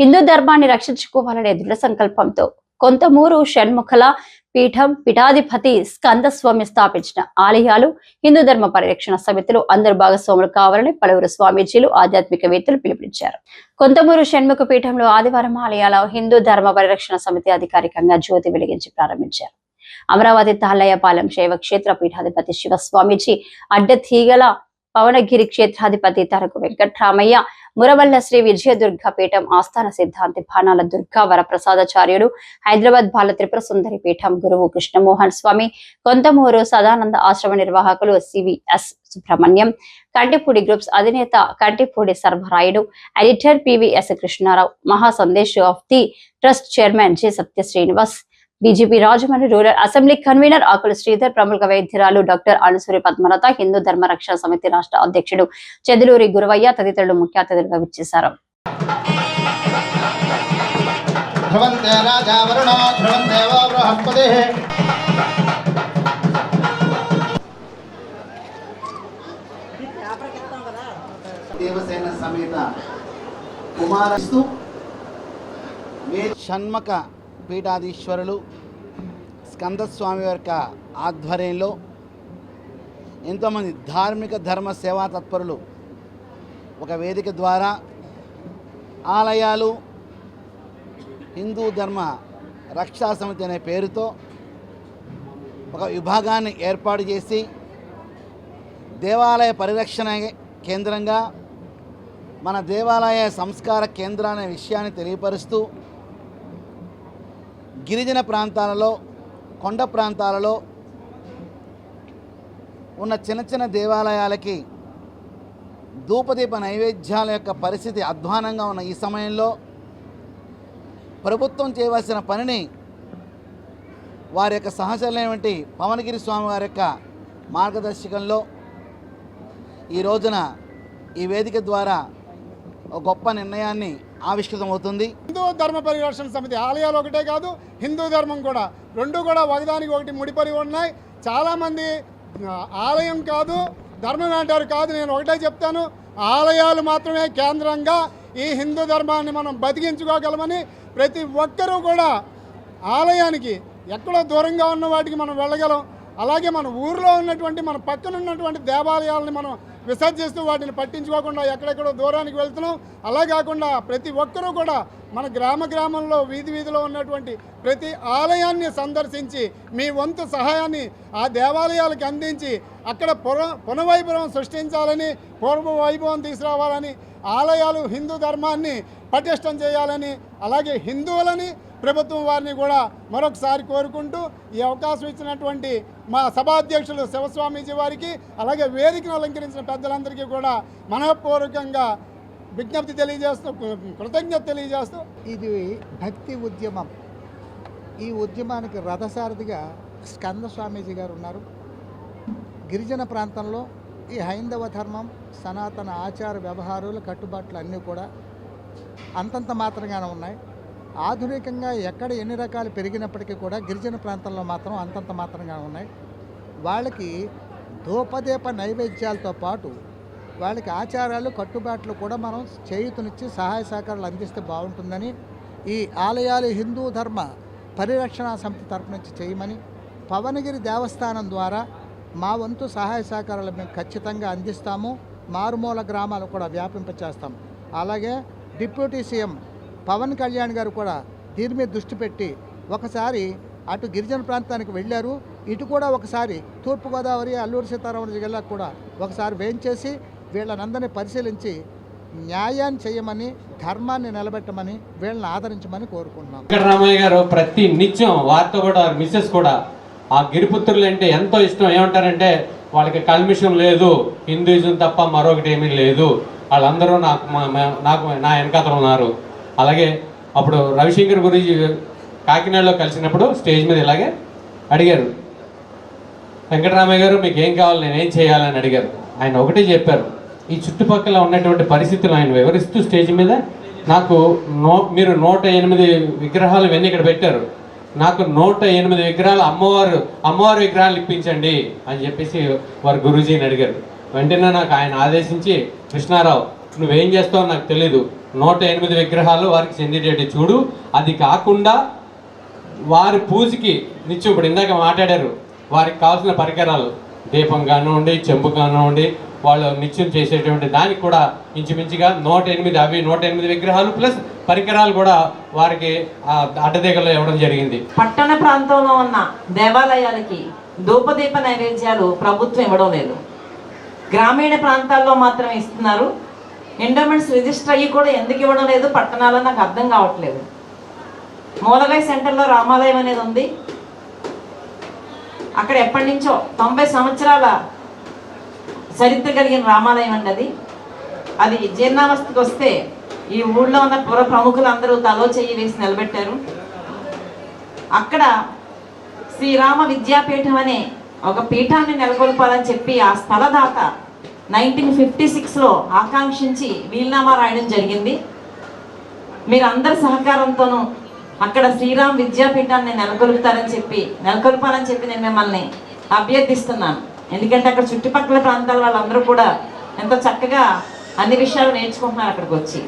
హిందూ ధర్మాన్ని రక్షించుకోవాలనే దృఢ సంకల్పంతో కొంతమూరు షణ్ముఖల పీఠం పీఠాధిపతి స్కందస్వామి స్థాపించిన ఆలయాలు హిందూ ధర్మ పరిరక్షణ సమితిలో అందరు భాగస్వాములు కావాలని పలువురు స్వామీజీలు ఆధ్యాత్మికవేత్తలు పిలుపునిచ్చారు. కొంతమూరు షణ్ముఖ పీఠంలో ఆదివారం ఆలయాల హిందూ ధర్మ పరిరక్షణ సమితి అధికారికంగా జ్యోతి వెలిగించి ప్రారంభించారు. అమరావతి తాళ్ళయ్యపాలెం శైవ క్షేత్ర పీఠాధిపతి శివ స్వామీజీ అడ్డతీగల పవనగిరి క్షేత్రాధిపతి తరకు వెంకట్రామయ్య మురవల్ల శ్రీ విజయదుర్గ పీఠం ఆస్థాన సిద్ధాంతి బాణాల దుర్గా వరప్రసాదాచార్యుడు హైదరాబాద్ బాల త్రిపుర సుందరి పీఠం గురువు కృష్ణమోహన్ స్వామి కొంతమూరు సదానంద ఆశ్రమ నిర్వాహకులు సివిఎస్ సుబ్రహ్మణ్యం కంటిపూడి గ్రూప్స్ అధినేత Kantipudi Sarvarayudu editor P V S Krishnarao Maha Sandesh of the trust chairman J Satya Srinivas BJP Rajahmundry rural assembly convener Akula Sridhar ప్రముఖ వైద్యురాలు డాక్టర్ అణుసూరి పద్మలత హిందూ ధర్మ రక్షణ సమితి రాష్ట్ర అధ్యక్షుడు చెదులూరి గురవయ్య తదితరులు ముఖ్య అతిథులుగా విచ్చేశారు. దేవసేన సమేత కుమారస్తు షణ్మక పీఠాధీశ్వరులు స్కందస్వామి యొక్క ఆధ్వర్యంలో ఎంతోమంది ధార్మిక ధర్మ సేవా తత్పరులు ఒక వేదిక ద్వారా ఆలయాలు హిందూ ధర్మ రక్షా సమితి అనే పేరుతో ఒక విభాగాన్ని ఏర్పాటు చేసి దేవాలయ పరిరక్షణ కేంద్రంగా మన దేవాలయ సంస్కార కేంద్ర అనే విషయాన్ని తెలియపరుస్తూ గిరిజన ప్రాంతాలలో కొండ ప్రాంతాలలో ఉన్న చిన్న చిన్న దేవాలయాలకి ధూపదీప నైవేద్యాల యొక్క పరిస్థితి అధ్వానంగా ఉన్న ఈ సమయంలో ప్రభుత్వం చేయవలసిన పనిని వారి యొక్క సహచరులైనటువంటి పవనగిరి స్వామి వారి యొక్క మార్గదర్శకంలో ఈ రోజున ఈ వేదిక ద్వారా గొప్ప నిర్ణయాన్ని ఆవిష్కృతమవుతుంది హిందూ ధర్మ పరిరక్షణ సమితి ఆలయాలు ఒకటే కాదు హిందూ ధర్మం కూడా. రెండు కూడా ఒకదానికి ఒకటి ముడిపడి ఉన్నాయి. చాలామంది ఆలయం కాదు ధర్మం అంటారు కాదు నేను ఒకటే చెప్తాను. ఆలయాలు మాత్రమే కేంద్రంగా ఈ హిందూ ధర్మాన్ని మనం బతికించుకోగలమని ప్రతి ఒక్కరూ కూడా ఆలయానికి ఎక్కడో దూరంగా ఉన్న వాటికి మనం వెళ్ళగలం. అలాగే మన ఊర్లో ఉన్నటువంటి మన పక్కన ఉన్నటువంటి దేవాలయాలని మనం విసర్జిస్తూ వాటిని పట్టించుకోకుండా ఎక్కడెక్కడో దూరానికి వెళ్తున్నాం. అలా కాకుండా ప్రతి ఒక్కరూ కూడా మన గ్రామ గ్రామంలో వీధి వీధిలో ఉన్నటువంటి ప్రతి ఆలయాన్ని సందర్శించి మీ వంతు సహాయాన్ని ఆ దేవాలయాలకు అందించి అక్కడ పుర పునవైభవం సృష్టించాలని పూర్వ వైభవం తీసుకురావాలని ఆలయాలు హిందూ ధర్మాన్ని పటిష్టం చేయాలని అలాగే హిందువులని ప్రభుత్వం వారిని కూడా మరొకసారి కోరుకుంటూ ఈ అవకాశం ఇచ్చినటువంటి మా సభాధ్యక్షులు శివస్వామీజీ వారికి అలాగే వేదికను అలంకరించిన పెద్దలందరికీ కూడా మనఃపూర్వకంగా విజ్ఞప్తి తెలియజేస్తూ కృతజ్ఞత తెలియజేస్తూ ఇది భక్తి ఉద్యమం. ఈ ఉద్యమానికి రథసారథిగా స్కంద స్వామీజీ గారు ఉన్నారు. గిరిజన ప్రాంతంలో ఈ హైందవ ధర్మం సనాతన ఆచార వ్యవహారాలు కట్టుబాట్లు అన్నీ కూడా అంతంత మాత్రంగానే ఉన్నాయి. ఆధునికంగా ఎక్కడ ఎన్ని రకాలు పెరిగినప్పటికీ కూడా గిరిజన ప్రాంతంలో మాత్రం అంతంత మాత్రంగా ఉన్నాయి. వాళ్ళకి ధూపదీప నైవేద్యాలతో పాటు వాళ్ళకి ఆచారాలు కట్టుబాట్లు కూడా మనం చేయుతునిచ్చి సహాయ సహకారాలు అందిస్తే బాగుంటుందని ఈ ఆలయాలు హిందూ ధర్మ పరిరక్షణ సమితి తరపు నుంచి చేయమని పవనగిరి దేవస్థానం ద్వారా మా వంతు సహాయ సహకారాలు మేము ఖచ్చితంగా అందిస్తాము. మారుమూల గ్రామాలు కూడా వ్యాపింపచేస్తాం. అలాగే డిప్యూటీ సీఎం పవన్ కళ్యాణ్ గారు కూడా దీని మీద దృష్టి పెట్టి ఒకసారి అటు గిరిజన ప్రాంతానికి వెళ్ళారు ఇటు కూడా ఒకసారి తూర్పుగోదావరి అల్లూరు సీతారామరాజు జిల్లాకు కూడా ఒకసారి వేయించేసి వీళ్ళనందరినీ పరిశీలించి న్యాయాన్ని చేయమని ధర్మాన్ని నిలబెట్టమని వీళ్ళని ఆదరించమని కోరుకుంటున్నాం. వెంకటరామయ్య గారు ప్రతి నిత్యం వారితో కూడా మిస్సెస్ కూడా ఆ గిరిపుత్రులు అంటే ఎంతో ఇష్టం. ఏమంటారంటే వాళ్ళకి కల్మిషం లేదు హిందూయిజం తప్ప మరొకటి ఏమీ లేదు. వాళ్ళందరూ నాకు నాకు నా వెనకాతలు ఉన్నారు. అలాగే అప్పుడు రవిశంకర్ గురించి కాకినాడలో కలిసినప్పుడు స్టేజ్ మీద ఇలాగే అడిగారు. వెంకటరామయ్య గారు మీకు ఏం కావాలి? నేనేం చేయాలని అడిగారు. ఆయన ఒకటే చెప్పారు. ఈ చుట్టుపక్కల ఉన్నటువంటి పరిస్థితులు ఆయన వివరిస్తూ స్టేజ్ మీద నాకు నో మీరు నూట ఎనిమిది విగ్రహాలు ఇవన్నీ ఇక్కడ పెట్టారు. నాకు నూట ఎనిమిది విగ్రహాలు అమ్మవారు అమ్మవారి విగ్రహాలు ఇప్పించండి అని చెప్పేసి వారు గురూజీని అడిగారు. వెంటనే నాకు ఆయన ఆదేశించి కృష్ణారావు నువ్వేం చేస్తావో నాకు తెలీదు. నూట ఎనిమిది విగ్రహాలు వారికి చెందేటట్టు చూడు. అది కాకుండా వారి పూజకి నిత్యం ఇప్పుడు ఇందాక మాట్లాడారు. వారికి కావాల్సిన పరికరాలు దీపం కానివ్వండి చెంబు కానివ్వండి వాళ్ళు నిత్యం చేసేటువంటి దానికి కూడా ఇంచుమించుగా నూట ఎనిమిది అవి నూట ఎనిమిది విగ్రహాలు ప్లస్ పరికరాలు కూడా వారికి ఆ అడ్డదిగలో ఇవ్వడం జరిగింది. పట్టణ ప్రాంతంలో ఉన్న దేవాలయాలకి ధూపదీప నైవేద్యాలు ప్రభుత్వం ఇవ్వడం లేదు. గ్రామీణ ప్రాంతాల్లో మాత్రమే ఇస్తున్నారు. ఎండోమెంట్స్ రిజిస్టర్ అయ్యి కూడా ఎందుకు ఇవ్వడం లేదు? పట్టణాల్లో నాకు అర్థం కావట్లేదు. మూలగాయ సెంటర్లో రామాలయం అనేది ఉంది. అక్కడ ఎప్పటి నుంచో తొంభై సంవత్సరాల చరిత్ర కలిగిన రామాలయం అండి అది అది జీర్ణావస్థకు వస్తే ఈ ఊళ్ళో ఉన్న పుర ప్రముఖులందరూ తలో చెయ్యి వేసి నిలబెట్టారు. అక్కడ శ్రీరామ విద్యాపీఠం అనే ఒక పీఠాన్ని నెలకొల్పాలని చెప్పి ఆ స్థలదాత నైన్టీన్ ఫిఫ్టీ సిక్స్లో ఆకాంక్షించి వీల్నామా రాయడం జరిగింది. మీరు అందరి సహకారంతోనూ అక్కడ శ్రీరామ్ విద్యాపీఠాన్ని నెలకొల్పుతారని చెప్పి నెలకొల్పాలని చెప్పి నేను మిమ్మల్ని అభ్యర్థిస్తున్నాను. ఎందుకంటే అక్కడ చుట్టుపక్కల ప్రాంతాల వాళ్ళందరూ కూడా ఎంతో చక్కగా అన్ని విషయాలు నేర్చుకుంటున్నారు అక్కడికి వచ్చి.